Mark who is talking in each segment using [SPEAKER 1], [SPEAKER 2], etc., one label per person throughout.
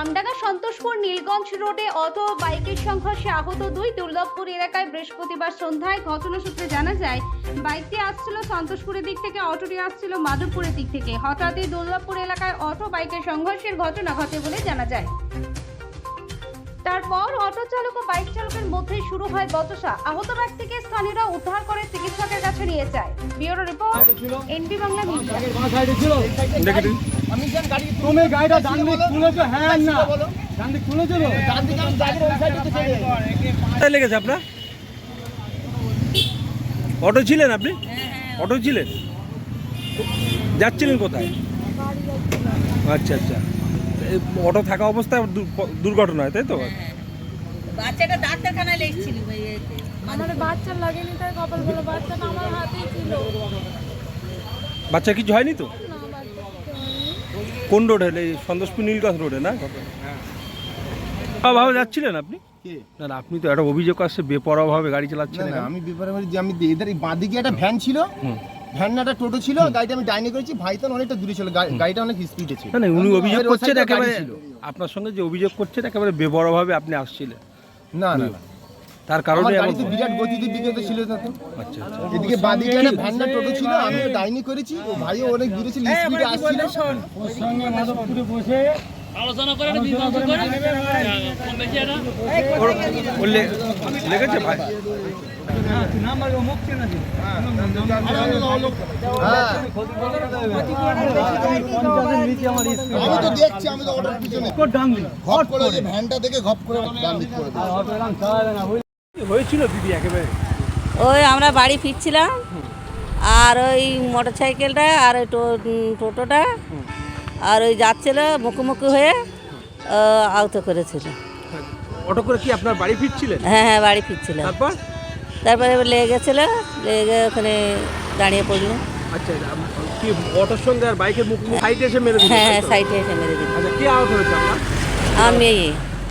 [SPEAKER 1] আমডাঙ্গা সন্তোষপুর নীলগঞ্জ রোডে অটো বাইকের সংঘর্ষে আহত দুই দুর্লভপুর এলাকায় বৃহস্পতিবার সন্ধ্যায় ঘটনা সূত্রে জানা যায়, বাইকটি আসছিল সন্তোষপুরের দিক থেকে, অটোটি আসছিল মাধবপুরের দিক থেকে। হঠাৎই দুর্লভপুর এলাকায় অটো বাইকের সংঘর্ষের ঘটনা ঘটে বলে জানা যায়। তারপর অটো চালক ও বাইক চালকের মধ্যে শুরু হয় বচসা। আহত ব্যক্তিকে স্থানীয়রা উদ্ধার করে চিকিৎসকের কাছে নিয়ে যায়। Bureau report NP Bangla media.
[SPEAKER 2] তুমি গাড়িটা ডান দিক হ্যাঁ না।
[SPEAKER 3] বলো।
[SPEAKER 2] ডান দিক তুলেছো?
[SPEAKER 3] ডান দিকে আমি গাড়ির ওই সাইডে চলে যাই।
[SPEAKER 2] কোথায় লেগেছে আপনার? অটো ছিলেন আপনি? অটো ছিলেন? যাচ্ছিলেন কোথায়? আচ্ছা আচ্ছা। অটো থাকা অবস্থায় দু- দুর্ঘটনা হয় তাই তো?
[SPEAKER 4] বাচ্চাটা ডাক্তারখানায় লেগেছিল
[SPEAKER 5] আমার বাচ্চা লাগেনি তাই কপাল বাচ্চাটা আমার হাতেই ছিল।
[SPEAKER 2] বাচ্চা কিছু হয়নি তো। কোন রোডে? এই সন্তোষপুর নীলগঞ্জ রোডে না? ভাবে যাচ্ছিলেন আপনি?
[SPEAKER 3] কে?
[SPEAKER 2] না না আপনি তো একটা অভিযোগ আসছে বেপরোয়াভাবে গাড়ি
[SPEAKER 3] চালাচ্ছেন আমি বিপরে বলি আমি এদের বাঁদিকে একটা ভ্যান ছিল
[SPEAKER 2] হুম।
[SPEAKER 3] ভ্যান না একটা টোটো ছিল গাড়িটা আমি ডাইনে করেছি। ভাইতন অনেকটা দূরে ছিল গাড়িটা অনেক স্পিডে ছিল।
[SPEAKER 2] না না উনি অভিযোগ করছেন একেবারে আপনার সঙ্গে যে অভিযোগ করছেন একেবারে বেবরভাবে আপনি আসছিলেন।
[SPEAKER 3] না না না।
[SPEAKER 2] তার
[SPEAKER 3] আমার
[SPEAKER 2] কারণে
[SPEAKER 3] গাড়ি
[SPEAKER 2] এমন-
[SPEAKER 3] তো বিরাট গতিতে বিগত ছিল না তো
[SPEAKER 2] আচ্ছা আচ্ছা।
[SPEAKER 3] এদিকে বাঁদিকে একটা ভ্যান টোটো ছিল আমি ডাইনি করেছি। ও ভাইও অনেক দূরে ছিল স্পিডে আসছিল।
[SPEAKER 2] ওর- লেগেছে ভাই।
[SPEAKER 3] হ্যাঁ আমি তো দেখছি আমি তো অটোর পিছনে। ঘপ করে ওই ভ্যানটা দেখে ঘপ করে ডান দিক করে দিই।
[SPEAKER 2] হয়েছিল দিদি একেবারে?
[SPEAKER 4] ওই আমরা বাড়ি ফিরছিলাম আর ওই মোটর সাইকেলটা আর ওই টোটোটা। আর ওই যাচ্ছিল মুখোমুখি হয়ে আহ, আহত করেছিল।
[SPEAKER 2] অটো করে কি আপনার বাড়ি ফিরছিলেন?
[SPEAKER 4] হ্যাঁ হ্যাঁ বাড়ি ফিরছিলাম।
[SPEAKER 2] তারপর?
[SPEAKER 4] তারপরে এবার লেগে গেছিল লেগে ওখানে দাঁড়িয়ে পড়ল।
[SPEAKER 2] আচ্ছা আম- কি অটোর সঙ্গে আর বাইকের মুখ সাইডে এসে মেরে
[SPEAKER 4] হ্যাঁ হ্যাঁ সাইডে এসে মেরে দিল।
[SPEAKER 2] আচ্ছা কি আহত হয়েছে আপনার?
[SPEAKER 4] আমার মেয়ে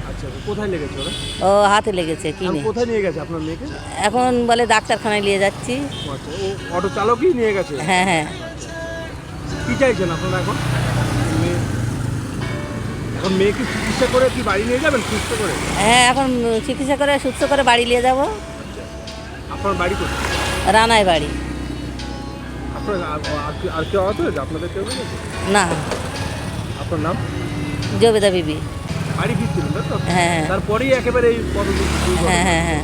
[SPEAKER 2] আচ্ছা কোথায় লেগেছে ওরা?
[SPEAKER 4] ও হাতে লেগেছে কিনে
[SPEAKER 2] কোথায় নিয়ে গেছে আপনার মেয়েকে?
[SPEAKER 4] এখন বলে ডাক্তারখানায় নিয়ে যাচ্ছি।
[SPEAKER 2] আচ্ছা ও অটো চালকই নিয়ে গেছে?
[SPEAKER 4] হ্যাঁ হ্যাঁ।
[SPEAKER 2] কি চাইছেন আপনারা এখন? এখন মেয়েকে চিকিৎসা করে কি বাড়ি নিয়ে যাবেন সুস্থ করে?
[SPEAKER 4] হ্যাঁ এখন চিকিৎসা করে সুস্থ করে বাড়ি নিয়ে যাব।
[SPEAKER 2] আপনার বাড়ি কোথায়?
[SPEAKER 4] রানায় বাড়ি।
[SPEAKER 2] আপনার আর- কেউ আহত হয়েছে আপনাদের কেউ
[SPEAKER 4] না।
[SPEAKER 2] আপনার নাম?
[SPEAKER 4] জবেদা বিবি।
[SPEAKER 2] বাড়ি ফিরছিলেন তো?
[SPEAKER 4] হ্যাঁ।
[SPEAKER 2] তারপরেই একেবারে এই পদ
[SPEAKER 4] হ্যাঁ হ্যাঁ হ্যাঁ।